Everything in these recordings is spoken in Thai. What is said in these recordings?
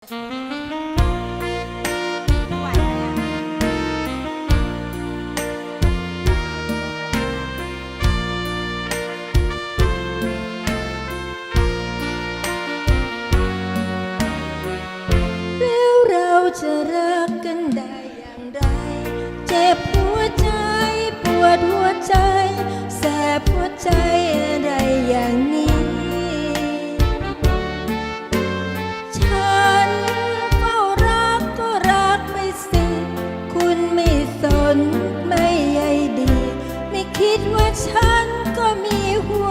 แล้วเราจะรักกันได้อย่างไร เจ็บหัวใจ ปวดหัวใจ แสบหัวใจ นไม่ใยดี ไม่คิดว่าฉันก็มีหัว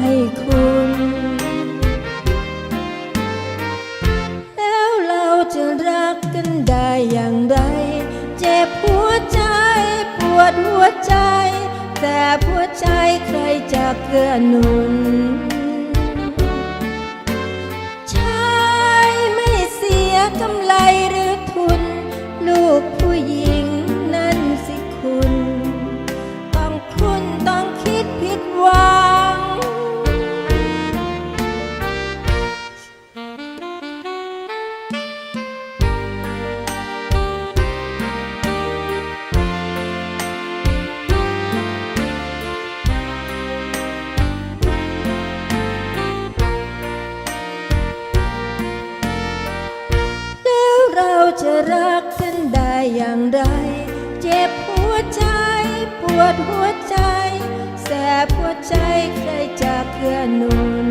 ให้คุณ แล้วเราจะรักกันได้อย่างไร เจ็บหัวใจ ปวดหัวใจ แต่หัวใจใครจะเกื้อหนุนชายไม่เสียกำไรหรือทุน ลูกผู้หญิง จะรักกันได้อย่างไร เจ็บหัวใจ ปวดหัวใจ แสบหัวใจใครจะเกื้อหนุน